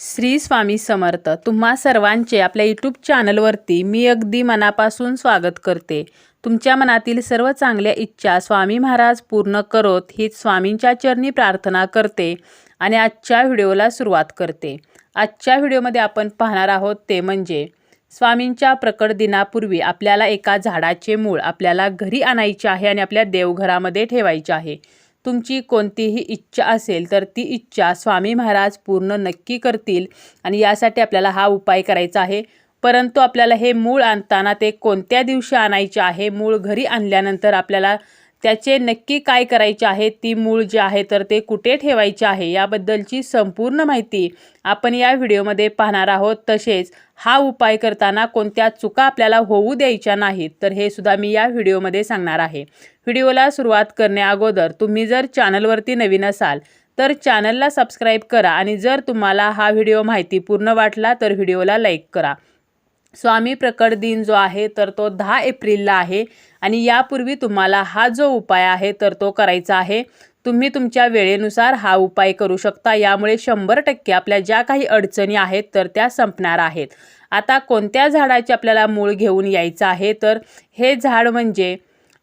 श्री स्वामी समर्थ तुम्हा सर्वांचे आपल्या यूट्यूब चॅनलवरती मी अगदी मनापासून स्वागत करते. तुमच्या मनातील सर्व चांगल्या इच्छा स्वामी महाराज पूर्ण करोत हीच स्वामींच्या चरणी प्रार्थना करते आणि आजच्या व्हिडिओला सुरुवात करते. आजच्या व्हिडिओमध्ये आपण पाहणार आहोत ते म्हणजे स्वामींच्या प्रकट दिनापूर्वी आपल्याला एका झाडाचे मूळ आपल्याला घरी आणायचे आहे आणि आपल्या देवघरामध्ये ठेवायचे आहे. तुमची कोणतीही इच्छा असेल तर ती इच्छा स्वामी महाराज पूर्ण नक्की करतील आणि यासाठी आपल्याला हा उपाय करायचा आहे. परंतु आपल्याला हे मूळ आणताना ते कोणत्या दिवशी आणायचे आहे मूळ घरी आणल्यानंतर आपल्याला त्याचे नक्की काय करायचे आहे ती मूळ जे आहे तर ते कुठे ठेवायचे आहे याबद्दलची संपूर्ण माहिती आपण या व्हिडिओमध्ये पाहणार आहोत. तसेच हा उपाय करताना कोणत्या चुका आपल्याला होऊ द्यायच्या नाहीत तर हे सुद्धा मी या व्हिडिओमध्ये सांगणार आहे. व्हिडिओला सुरुवात करण्याअगोदर तुम्ही जर चॅनलवरती नवीन असाल तर चॅनलला सबस्क्राईब करा आणि जर तुम्हाला हा व्हिडिओ माहितीपूर्ण वाटला तर व्हिडिओला लाईक करा. स्वामी प्रकट दिन जो आहे तर तो दहा एप्रिलला आहे. आणि यापूर्वी तुम्हाला हा जो उपाय आहे तर तो करायचा आहे. तुम्ही तुमच्या वेळेनुसार हा उपाय करू शकता. यामुळे शंभर टक्के आपल्या ज्या काही अडचणी आहेत तर त्या संपणार आहेत. आता कोणत्या झाडाचे आपल्याला मूळ घेऊन यायचं आहे तर हे झाड म्हणजे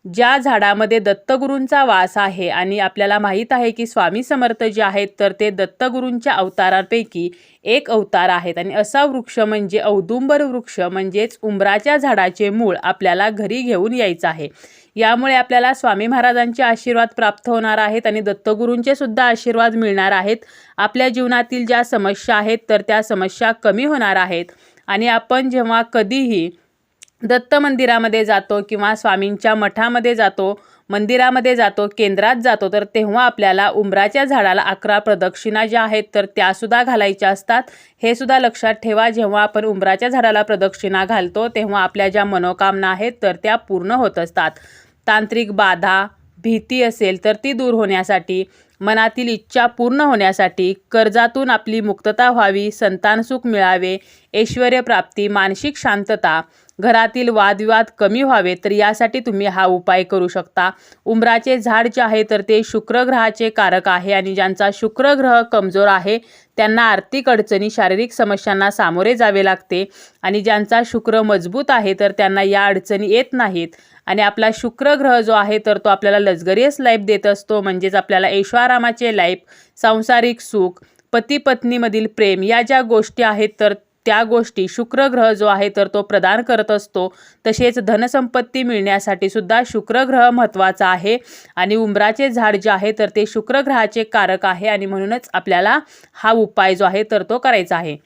ज्या झाडामध्ये दत्तगुरूंचा वास आहे आणि आपल्याला माहीत आहे की स्वामी समर्थ जे आहेत तर ते दत्तगुरूंच्या अवतारांपैकी एक अवतार आहेत. आणि असा वृक्ष म्हणजे औदुंबर वृक्ष म्हणजेच उंबराच्या झाडाचे मूळ आपल्याला घरी घेऊन यायचं आहे. यामुळे आपल्याला स्वामी महाराजांचे आशीर्वाद प्राप्त होणार आहेत आणि दत्तगुरूंचे सुद्धा आशीर्वाद मिळणार आहेत. आपल्या जीवनातील ज्या समस्या आहेत तर त्या समस्या कमी होणार आहेत. आणि आपण जेव्हा कधीही दत्त मंदिरामध्ये जातो किंवा स्वामींच्या मठामध्ये जातो मंदिरामध्ये जातो केंद्रात जातो तर तेव्हा आपल्याला उंबराच्या झाडाला अकरा प्रदक्षिणा ज्या आहेत तर त्यासुद्धा घालायच्या असतात. हे सुद्धा लक्षात ठेवा जेव्हा आपण उंबराच्या झाडाला प्रदक्षिणा घालतो तेव्हा आपल्या ज्या मनोकामना आहेत तर त्या पूर्ण होत असतात. तांत्रिक बाधा भीती असेल तर ती दूर होण्यासाठी मनातील इच्छा पूर्ण होण्यासाठी कर्जातून आपली मुक्तता व्हावी संतानसुख मिळावे ऐश्वर्यप्राप्ती मानसिक शांतता घरातील वादविवाद कमी व्हावे तर यासाठी तुम्ही हा उपाय करू शकता. उंबराचे झाड जे आहे तर ते शुक्रग्रहाचे कारक आहे आणि ज्यांचा शुक्रग्रह कमजोर आहे त्यांना आर्थिक अडचणी शारीरिक समस्यांना सामोरे जावे लागते. आणि ज्यांचा शुक्र मजबूत आहे तर त्यांना या अडचणी येत नाहीत. आणि आपला शुक्रग्रह जो आहे तर तो आपल्याला लक्झरियस लाईफ देत असतो म्हणजेच आपल्याला ऐश्वारामाचे लाईफ सांसारिक सुख पती पत्नीमधील प्रेम या ज्या गोष्टी आहेत तर त्या गोष्टी शुक्र ग्रह जो आहे तर तो प्रदान करत असतो. तसेच धनसंपत्ती मिळण्यासाठी सुद्धा शुक्रग्रह महत्त्वाचा आहे. आणि उंबराचे झाड जे आहे तर ते शुक्रग्रहाचे कारक आहे आणि म्हणूनच आपल्याला हा उपाय जो आहे तर तो करायचा आहे.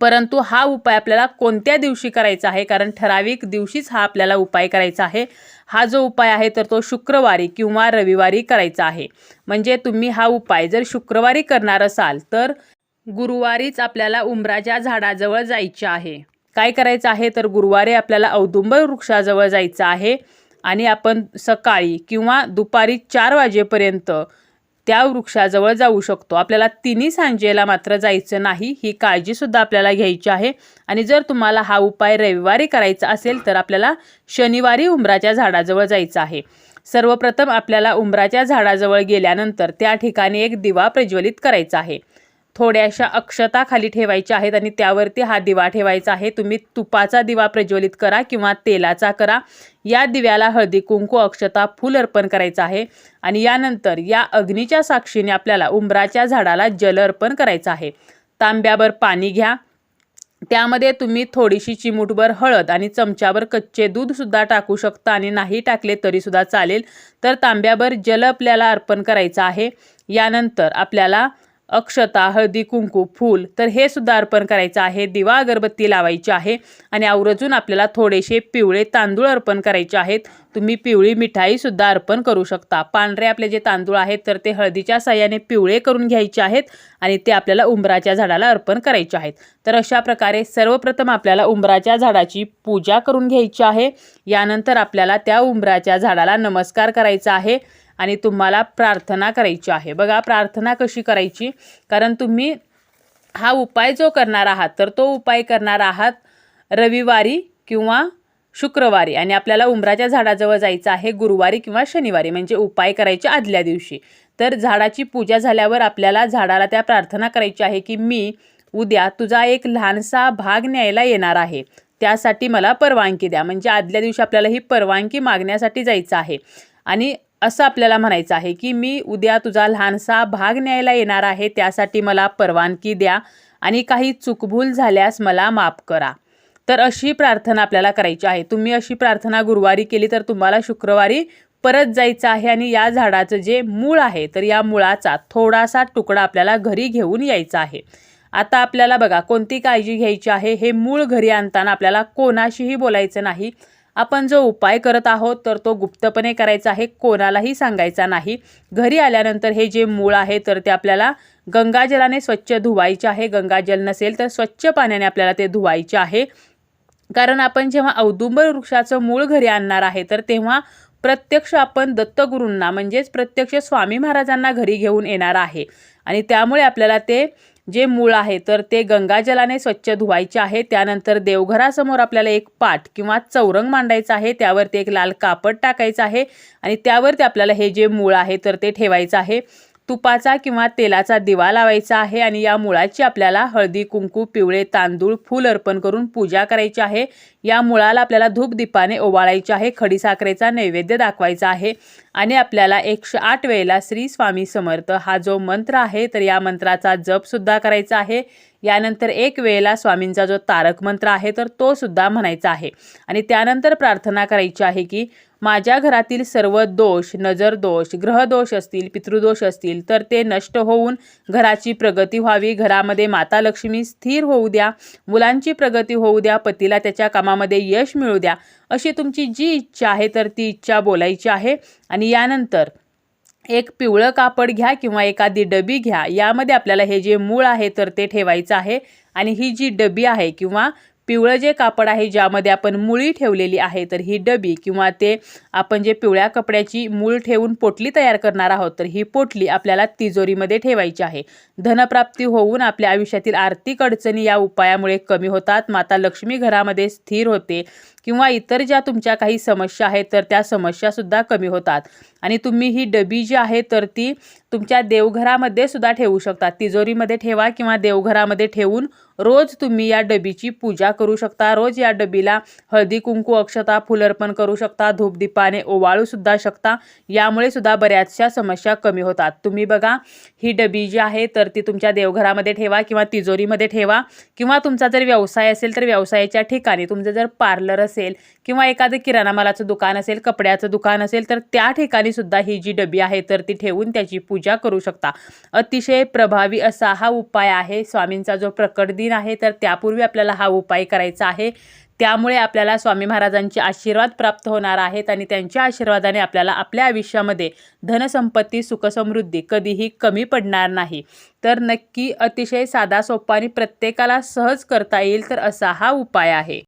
परंतु हा उपाय आपल्याला कोणत्या दिवशी करायचा आहे? कारण ठराविक दिवशीच हा आपल्याला उपाय करायचा आहे. हा जो उपाय आहे तर तो शुक्रवारी किंवा रविवारी करायचा आहे. म्हणजे तुम्ही हा उपाय जर शुक्रवारी करणार असाल तर गुरुवारीच आपल्याला उंबराच्या झाडाजवळ जायचे आहे. काय करायचं आहे? तर गुरुवारी आपल्याला औदुंबर वृक्षाजवळ जायचं आहे आणि आपण सकाळी किंवा दुपारी चार वाजेपर्यंत त्या वृक्षाजवळ जाऊ शकतो. आपल्याला तिन्ही सांजेला मात्र जायचं नाही ही काळजीसुद्धा आपल्याला घ्यायची आहे. आणि जर तुम्हाला हा उपाय रविवारी करायचा असेल तर आपल्याला शनिवारी उंबराच्या झाडाजवळ जायचं आहे. सर्वप्रथम आपल्याला उंबराच्या झाडाजवळ गेल्यानंतर त्या ठिकाणी एक दिवा प्रज्वलित करायचा आहे. थोड्याशा अक्षता खाली ठेवायच्या आहेत आणि त्यावरती हा दिवा ठेवायचा आहे. तुम्ही तुपाचा दिवा प्रज्वलित करा किंवा तेलाचा करा. या दिव्याला हळदी कुंकू अक्षता फूल अर्पण करायचं आहे. आणि यानंतर या अग्नीच्या साक्षीने आपल्याला उंबराच्या झाडाला जल अर्पण करायचं आहे. तांब्यावर पाणी घ्या. त्यामध्ये तुम्ही थोडीशी चिमूटभर हळद आणि चमच्यावर कच्चे दूधसुद्धा टाकू शकता आणि नाही टाकले तरीसुद्धा चालेल. तर तांब्यावर जल आपल्याला अर्पण करायचं आहे. यानंतर आपल्याला अक्षता हळदी कुंकू फूल तर हे सुद्धा अर्पण करायचं आहे. दिवा अगरबत्ती लावायची आहे आणि आवर्जून आपल्याला थोडेसे पिवळे तांदूळ अर्पण करायचे आहेत. तुम्ही पिवळी मिठाईसुद्धा अर्पण करू शकता. पांढरे आपले जे तांदूळ आहेत तर ते हळदीच्या साह्याने पिवळे करून घ्यायचे आहेत आणि ते आपल्याला उंबराच्या झाडाला अर्पण करायचे आहेत. तर अशा प्रकारे सर्वप्रथम आपल्याला उंबराच्या झाडाची पूजा करून घ्यायची आहे. यानंतर आपल्याला त्या उंबराच्या झाडाला नमस्कार करायचा आहे. आणि तुम्हाला प्रार्थना करायची आहे. बघा प्रार्थना कशी करायची? कारण तुम्ही हा उपाय जो करणार आहात तर तो उपाय करणार आहात रविवारी किंवा शुक्रवारी. आणि आपल्याला उंबराच्या झाडाजवळ जायचं आहे गुरुवारी किंवा शनिवारी म्हणजे उपाय करायचे आदल्या दिवशी. तर झाडाची पूजा झाल्यावर आपल्याला झाडाला त्या प्रार्थना करायची आहे की मी उद्या तुझा एक लहानसा भाग न्यायला येणार आहे. त्यासाठी मला परवानगी द्या. म्हणजे आदल्या दिवशी आपल्याला ही परवानगी मागण्यासाठी जायचं आहे. आणि असं आपल्याला म्हणायचं आहे की मी उद्या तुझा लहानसा भाग न्यायला येणार आहे त्यासाठी मला परवानगी द्या आणि काही चूकभूल झाल्यास मला माफ करा. तर अशी प्रार्थना आपल्याला करायची आहे. तुम्ही अशी प्रार्थना गुरुवारी केली तर तुम्हाला शुक्रवारी परत जायचं आहे आणि या झाडाचं जे मूळ आहे तर या मुळाचा थोडासा तुकडा आपल्याला घरी घेऊन यायचा आहे. आता आपल्याला बघा कोणती काळजी घ्यायची आहे? हे मूळ घरी आणताना आपल्याला कोणाशीही बोलायचं नाही. आपण जो उपाय करत आहोत तर तो गुप्तपणे करायचा आहे कोणालाही सांगायचा नाही. घरी आल्यानंतर हे जे मूळ आहे तर ते आपल्याला गंगाजलाने स्वच्छ धुवायचे आहे. गंगाजल नसेल तर स्वच्छ पाण्याने आपल्याला ते धुवायचे आहे. कारण आपण जेव्हा औदुंबर वृक्षाचं मूळ घरी आणणार आहे तर तेव्हा प्रत्यक्ष आपण दत्तगुरूंना म्हणजेच प्रत्यक्ष स्वामी महाराजांना घरी घेऊन येणार आहे. आणि त्यामुळे आपल्याला ते जे मूळ आहे तर ते गंगाजलाने स्वच्छ धुवायचे आहे. त्यानंतर देवघरासमोर आपल्याला एक पाट किंवा चौरंग मांडायचा आहे. त्यावरती एक लाल कापड टाकायचं आहे आणि त्यावरती आपल्याला हे जे मूळ आहे तर ते ठेवायचं आहे. तुपाचा किंवा तेलाचा दिवा लावायचा आहे आणि या मुळाची आपल्याला हळदी कुंकू पिवळे तांदूळ फूल अर्पण करून पूजा करायची आहे. या मुळाला आपल्याला धूप दीपाने ओवाळायचे आहे. खडीसाखरेचा नैवेद्य दाखवायचा आहे. आणि आपल्याला एकशे आठ वेळेला श्री स्वामी समर्थ हा जो मंत्र आहे तर या मंत्राचा जप सुद्धा करायचा आहे. यानंतर एक वेळेला स्वामींचा जो तारक मंत्र आहे तर तो सुद्धा म्हणायचा आहे. आणि त्यानंतर प्रार्थना करायची आहे की माझ्या घरातील सर्व दोष नजर दोष ग्रहदोष असतील पितृदोष असतील तर ते नष्ट होऊन घराची प्रगती व्हावी. घरामध्ये माता लक्ष्मी स्थिर होऊ द्या. मुलांची प्रगती होऊ द्या. पतीला त्याच्या कामामध्ये यश मिळू द्या. अशी तुमची जी इच्छा आहे तर ती इच्छा बोलायची आहे. आणि यानंतर एक पिवळं कापड घ्या किंवा एखादी डबी घ्या. यामध्ये आपल्याला हे जे मूळ आहे तर ते ठेवायचं आहे. आणि ही जी डबी आहे किंवा पिवळं जे कापड आहे ज्यामध्ये आपण मुळी ठेवलेली आहे तर ही डबी किंवा ते आपण जे पिवळ्या कपड्याची मूळ ठेवून पोटली तयार करणार आहोत तर ही पोटली आपल्याला तिजोरीमध्ये ठेवायची आहे. धनप्राप्ती होऊन आपल्या आयुष्यातील आर्थिक अडचणी या उपायामुळे कमी होतात माता लक्ष्मी घरामध्ये स्थिर होते किंवा इतर ज्या तुमच्या काही समस्या आहेत तर त्या समस्यासुद्धा कमी होतात. आणि तुम्ही ही डबी जी आहे तर ती तुमच्या देवघरामध्ये सुद्धा ठेवू शकता. तिजोरीमध्ये ठेवा किंवा देवघरामध्ये ठेवून रोज तुम्ही या डबीची पूजा करू शकता. रोज या डबीला हळदी कुंकू अक्षता फुलर्पण करू शकता. धूपदीपाने ओवाळू सुद्धा शकता. यामुळे सुद्धा बऱ्याचशा समस्या कमी होतात. तुम्ही बघा ही डबी जी आहे तर ती तुमच्या देवघरामध्ये ठेवा किंवा तिजोरीमध्ये ठेवा किंवा तुमचा जर व्यवसाय असेल तर व्यवसायाच्या ठिकाणी तुमचं जर पार्लर असेल किंवा एखादं किराणा मालाचं दुकान असेल कपड्याचं दुकान असेल तर त्या ठिकाणी सुद्धा ही जी डबी आहे तर ती ठेवून त्याची पूजा करू शकता. अतिशय प्रभावी असा हा उपाय आहे स्वामींचा जो प्रकट दिन आहे तर त्यापूर्वी आपल्याला हा उपाय करायचा आहे. त्यामुळे आपल्याला स्वामी महाराजांचे आशीर्वाद प्राप्त होणार आहेत आणि त्यांच्या आशीर्वादाने आपल्याला आपल्या आयुष्यामध्ये धनसंपत्ती सुखसमृद्धी कधीही कमी पडणार नाही. तर नक्की अतिशय साधा सोपा आणि प्रत्येकाला सहज करता येईल तर असा हा उपाय आहे.